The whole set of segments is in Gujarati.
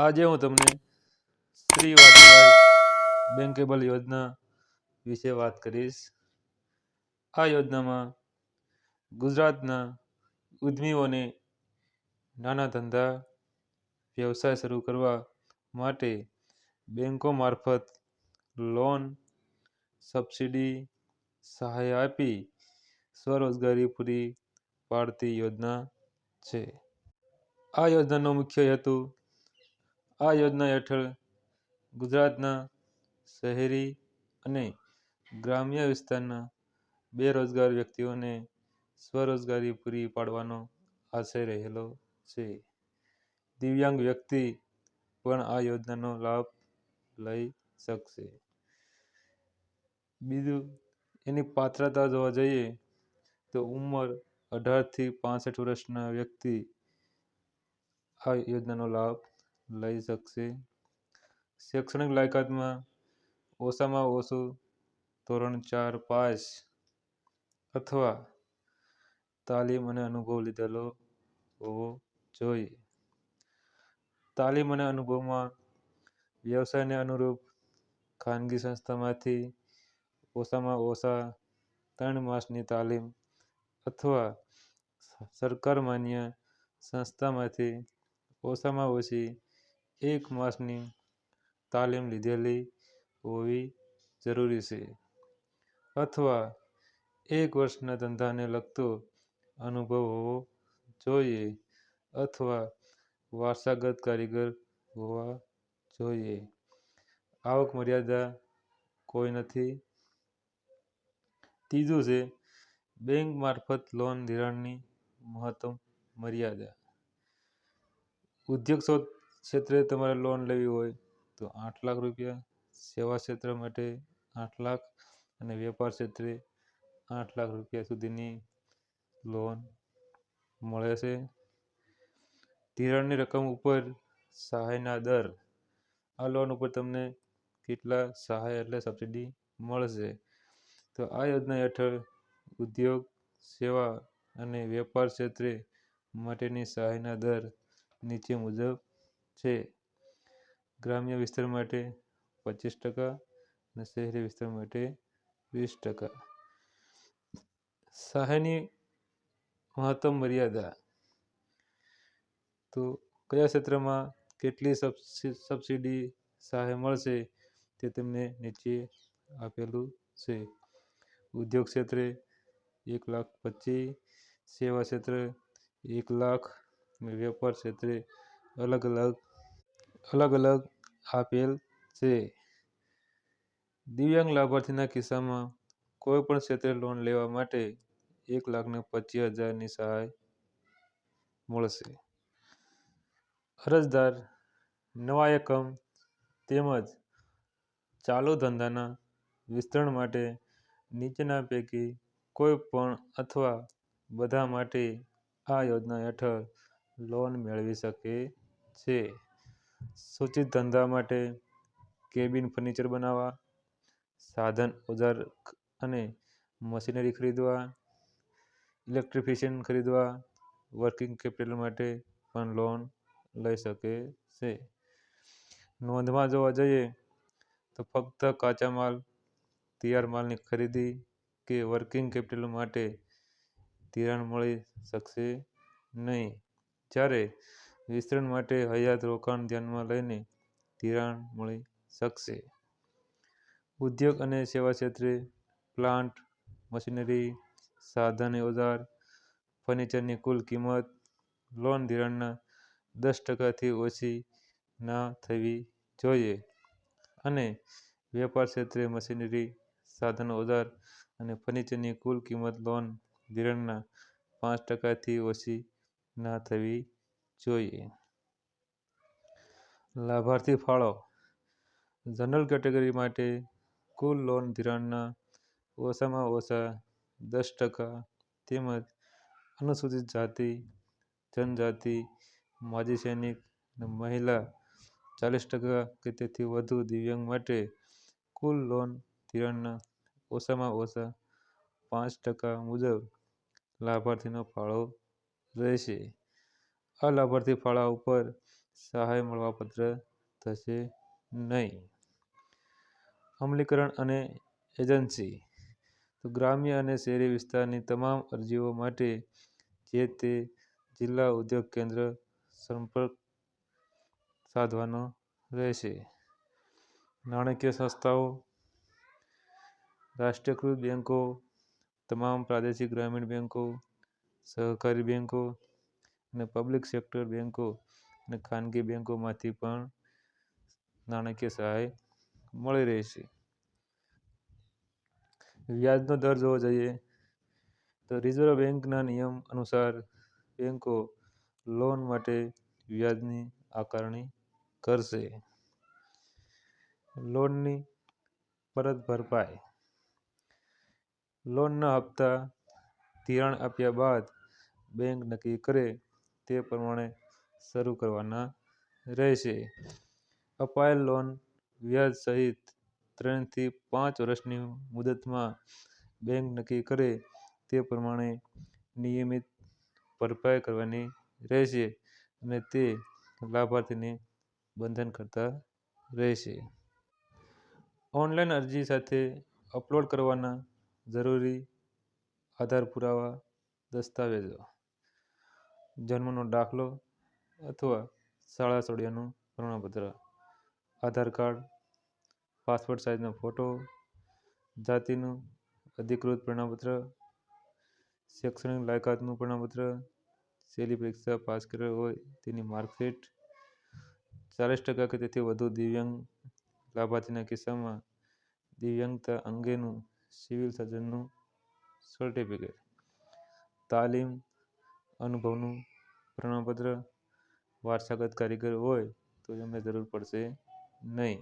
આજે હું તમને શ્રી વાજપેયી બેંકેબલ યોજના વિશે વાત કરીશ. આ યોજનામાં ગુજરાતના ઉદ્યમીઓને નાના ધંધા, વ્યવસાય શરૂ કરવા માટે બેંકો મારફત લોન, સબસિડી, સહાય આપી સ્વરોજગારી પૂરી પાડતી યોજના છે. આ યોજનાનો મુખ્ય હેતુ આ યોજના હેઠળ ગુજરાતના શહેરી અને ગ્રામ્ય વિસ્તારના બેરોજગાર વ્યક્તિઓને સ્વરોજગારી પૂરી પાડવાનો આશય રહેલો છે. દિવ્યાંગ વ્યક્તિ પણ આ યોજનાનો લાભ લઈ શકશે. બીજું, એની પાત્રતા જોવા જઈએ તો ઉંમર અઢારથી પાંસઠ વર્ષના વ્યક્તિ આ યોજનાનો લાભ લઈ શકશે. શૈક્ષણિક લાયકાતમાં ઓછામાં ઓછું ધોરણ ચાર પાસ અથવા તાલીમ અને અનુભવ લીધેલો હોવો જોઈએ. તાલીમ અને અનુભવમાં વ્યવસાયને અનુરૂપ ખાનગી સંસ્થામાંથી ઓછામાં ઓછા ત્રણ માસની તાલીમ અથવા સરકાર માન્ય સંસ્થામાંથી ઓછામાં ઓછી એક માસની તાલીમ લીધેલી હોવી જરૂરી છે અથવા એક વર્ષના ધંધાને લગતો અનુભવ હોવો જોઈએ અથવા વારસાગત કારીગર હોવા જોઈએ. આવક મર્યાદા કોઈ નથી. ત્રીજું છે, બેંક મારફત લોન ધિરાણની મહત્તમ મર્યાદા. ઉદ્યોગ ક્ષેત્રે તમારે લોન લેવી હોય તો આઠ લાખ રૂપિયા સેવા ક્ષેત્ર માટે આઠ લાખ અને વેપાર ક્ષેત્રે આઠ લાખ રૂપિયા સુધીની લોન મળે છે. ધિરાણની રકમ ઉપર સહાયના દર. આ લોન ઉપર તમને કેટલા સહાય એટલે સબસિડી મળશે? તો આ યોજના હેઠળ ઉદ્યોગ, સેવા અને વેપાર ક્ષેત્રે માટેની સહાયના દર નીચે મુજબ છે. ગ્રામ્ય વિસ્તાર માટે પચીસ ટકા અને શહેરી વિસ્તાર માટે વીસ ટકા. સહાયની મહત્તમ મર્યાદા. તો કયા ક્ષેત્રમાં કેટલી સબસિડી સહાય મળશે તે તમને નીચે આપેલું છે. ઉદ્યોગ ક્ષેત્રે એક લાખ પચીસ, સેવા ક્ષેત્ર એક લાખ અને વેપાર ક્ષેત્રે અલગ અલગ અલગ અલગ આપેલ છે. દિવ્યાંગ લાભાર્થીના કિસ્સામાં કોઈ પણ ક્ષેત્રે લોન લેવા માટે એક લાખને પચીસ હજારની સહાય મળશે. અરજદાર, નવા એકમ તેમજ ચાલુ ધંધાના વિસ્તરણ માટે નીચેના પૈકી કોઈ પણ અથવા બધા માટે આ યોજના હેઠળ લોન મેળવી શકે છે. સૂચિત ધંધા માટે કેબિન ફર્નિચર બનાવવા, સાધન ઓજાર અને મશીનરી ખરીદવા ઇલેક્ટ્રિફિશિયન ખરીદવા વર્કિંગ કેપિટલ માટે પણ લોન લઈ શકે છે. નોંધમાં જોવા જઈએ તો ફક્ત કાચા માલ, તૈયાર માલની ખરીદી કે વર્કિંગ કેપિટલ માટે ધિરાણ મળી શકશે નહીં. જ્યારે વિસ્તરણ માટે હયાત રોકાણ ધ્યાનમાં લઈને ધિરાણ મળી શકશે. ઉદ્યોગ અને સેવા ક્ષેત્રે પ્લાન્ટ, મશીનરી, સાધન ઓજાર ફર્નિચરની કુલ કિંમત લોન ધિરાણના દસ ટકાથી ઓછી ના થવી જોઈએ. અને વેપાર ક્ષેત્રે મશીનરી, સાધન ઓજાર અને ફર્નિચરની કુલ કિંમત લોન ધિરાણના પાંચ ટકાથી ઓછી ના થવી જોઈએ. લાભાર્થી ફાળો. જનરલ કેટેગરી માટે કુલ લોન ધિરાણના ઓછામાં ઓછા દસ ટકા તેમજ અનુસૂચિત જાતિ, જનજાતિ, માજી સૈનિક અને મહિલા ચાલીસ ટકા કે તેથી વધુ દિવ્યાંગ માટે કુલ લોન ધિરાણના ઓછામાં ઓછા પાંચ ટકા મુજબ લાભાર્થીનો ફાળો રહેશે. આ લાભાર્થી ફાળા ઉપર સહાય મળવાપાત્ર થશે નહીં. અમલીકરણ અને એજન્સી. તો ગ્રામ્ય અને શહેરી વિસ્તારની તમામ અરજીઓ માટે જે તે જિલ્લા ઉદ્યોગ કેન્દ્ર સંપર્ક સાધવાનો રહેશે. નાણાકીય સંસ્થાઓ, રાષ્ટ્રીયકૃત બેન્કો તમામ પ્રાદેશિક ગ્રામીણ બેન્કો સહકારી બેન્કો અને પબ્લિક સેક્ટર બેન્કો અને ખાનગી બેન્કોમાંથી પણ નાણાકીય સહાય મળી રહેશે વ્યાજનો દર જોવો જોઈએ તો રિઝર્વ બેન્કના નિયમ અનુસાર બેન્કો લોન માટે વ્યાજની આકારણી કરશે. લોનની પરત ભરપાઈ. લોનના હપ્તા ધિરાણ આપ્યા બાદ બેંક નક્કી કરે તે પ્રમાણે શરૂ કરવાના રહેશે. અપાયેલ લોન વ્યાજ સહિત ત્રણથી પાંચ વર્ષની મુદતમાં બેંક નક્કી કરે તે પ્રમાણે નિયમિત ભરપાઈ કરવાની રહેશે અને તે લાભાર્થીને બંધનકર્તા રહેશે. ઓનલાઈન અરજી સાથે અપલોડ કરવાના જરૂરી આધાર પુરાવા, દસ્તાવેજો જન્મનો દાખલો અથવા શાળા સોળિયાનું પ્રમાણપત્ર, આધાર કાર્ડ, પાસપોર્ટ સાઇઝનો ફોટો, જાતિનું અધિકૃત પ્રમાણપત્ર, શૈક્ષણિક લાયકાતનું પ્રમાણપત્ર સહેલી પરીક્ષા પાસ કરેલ હોય તેની માર્કશીટ, ચાલીસ ટકા કે તેથી વધુ દિવ્યાંગ લાભાર્થીના કિસ્સામાં દિવ્યાંગતા અંગેનું સિવિલ સર્જનનું સર્ટિફિકેટ, તાલીમ અનુભવનું પ્રમાણપત્ર વારસાગત કારીગર હોય તો એમને જરૂર પડશે નહીં.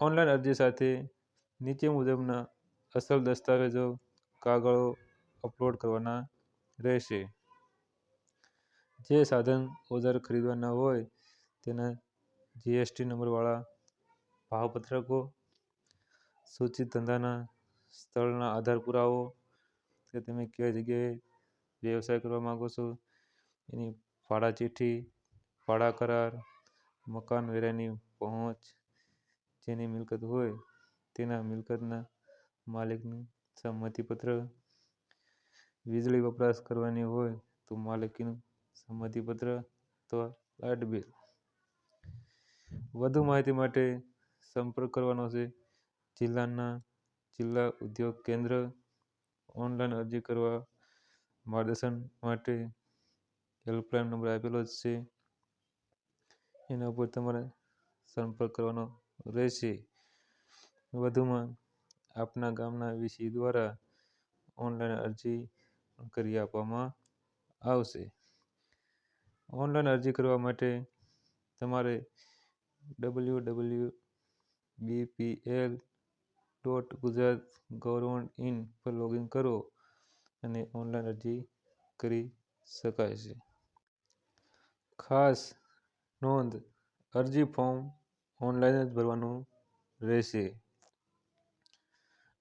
ઓનલાઈન અરજી સાથે નીચે મુજબના અસલ દસ્તાવેજો, કાગળો અપલોડ કરવાના રહેશે. જે સાધન ઓજાર ખરીદવાના હોય તેના જીએસટી નંબરવાળા ભાવપત્રકો, સૂચિત ધંધાના સ્થળના આધાર પુરાવો, કે તમે કઈ જગ્યાએ વ્યવસાય કરવા માગો છો. એની ભાડા ચીઠ્ઠી, ભાડા કરાર, મકાન વેરાની પહોંચ, જેની મિલકત હોય તેના મિલકતના માલિકનું સંમતિપત્ર, વીજળી વપરાશ કરવાની હોય તો માલિકીનું સંમતિપત્ર, અથવા લાઇટ બિલ. વધુ માહિતી માટે સંપર્ક કરવાનો છે જિલ્લાના જિલ્લા ઉદ્યોગ કેન્દ્ર. ઓનલાઈન અરજી કરવા માર્ગદર્શન માટે હેલ્પલાઇન નંબર આપેલો જ છે. એના ઉપર તમારે સંપર્ક કરવાનો રહેશે. વધુમાં આપના ગામના વીસી દ્વારા ઓનલાઈન અરજી કરી આપવામાં આવશે. ઓનલાઈન અરજી કરવા માટે તમારે W W BPL dot Gujarat government in પર લોગિન કરો. અને ઓનલાઈન અરજી કરી શકાય છે. ખાસ નોંધ, અરજી ફોર્મ ઓનલાઈન જ ભરવાનું રહેશે.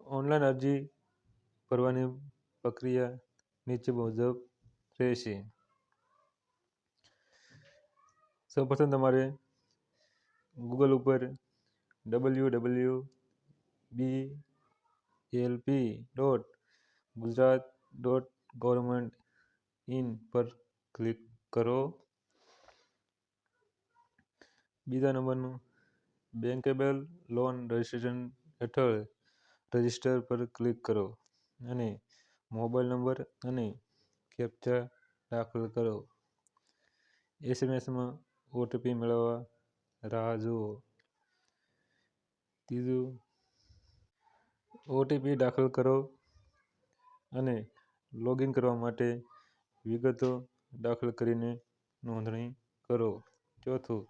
ઓનલાઈન અરજી ભરવાની પ્રક્રિયા નીચે મુજબ રહેશે. સૌપ્રથમ તમારે ગૂગલ ઉપર W W B LP dot Gujarat dot government in પર ક્લિક કરો. બીજા નંબરનું બેન્કેબલ લોન રજિસ્ટ્રેશન હેઠળ રજિસ્ટર પર ક્લિક કરો અને મોબાઈલ નંબર અને કેપ્ચા દાખલ કરો. એસએમએસમાં ઓટીપી મેળવવા રાહ જુઓ. ત્રીજું ઓટીપી દાખલ કરો અને લોગિન કરવા માટે વિગતો દાખલ કરીને નોંધણી કરો. ચોથું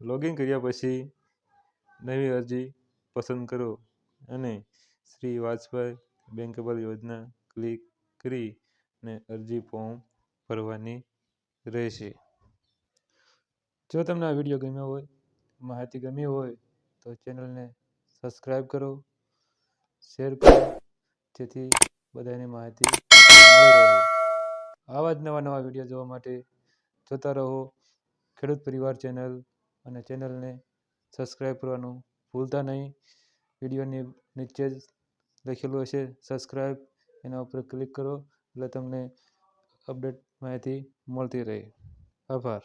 લોગિન કર્યા પછી નવી અરજી પસંદ કરો અને શ્રી વાજપાઈ બેંકેબલ યોજના ક્લિક કરી અને અરજી ફોર્મ ભરવાની રહેશે. જો તમને આ વીડિયો ગમ્યો હોય, માહિતી ગમી હોય, તો ચેનલને સબસ્ક્રાઈબ કરો, શેર કરો, જેથી બધાને માહિતી રહે. આવા જ નવા નવા વીડિયો જોવા માટે જોતા રહો. ખેડૂત પરિવાર ચેનલ અને ચેનલને સબસ્ક્રાઈબ કરવાનું ભૂલતા નહીં. વિડીયોની નીચે જ લખેલું હશે સબસ્ક્રાઈબ એના ઉપર ક્લિક કરો એટલે તમને અપડેટ માહિતી મળતી રહે. આભાર.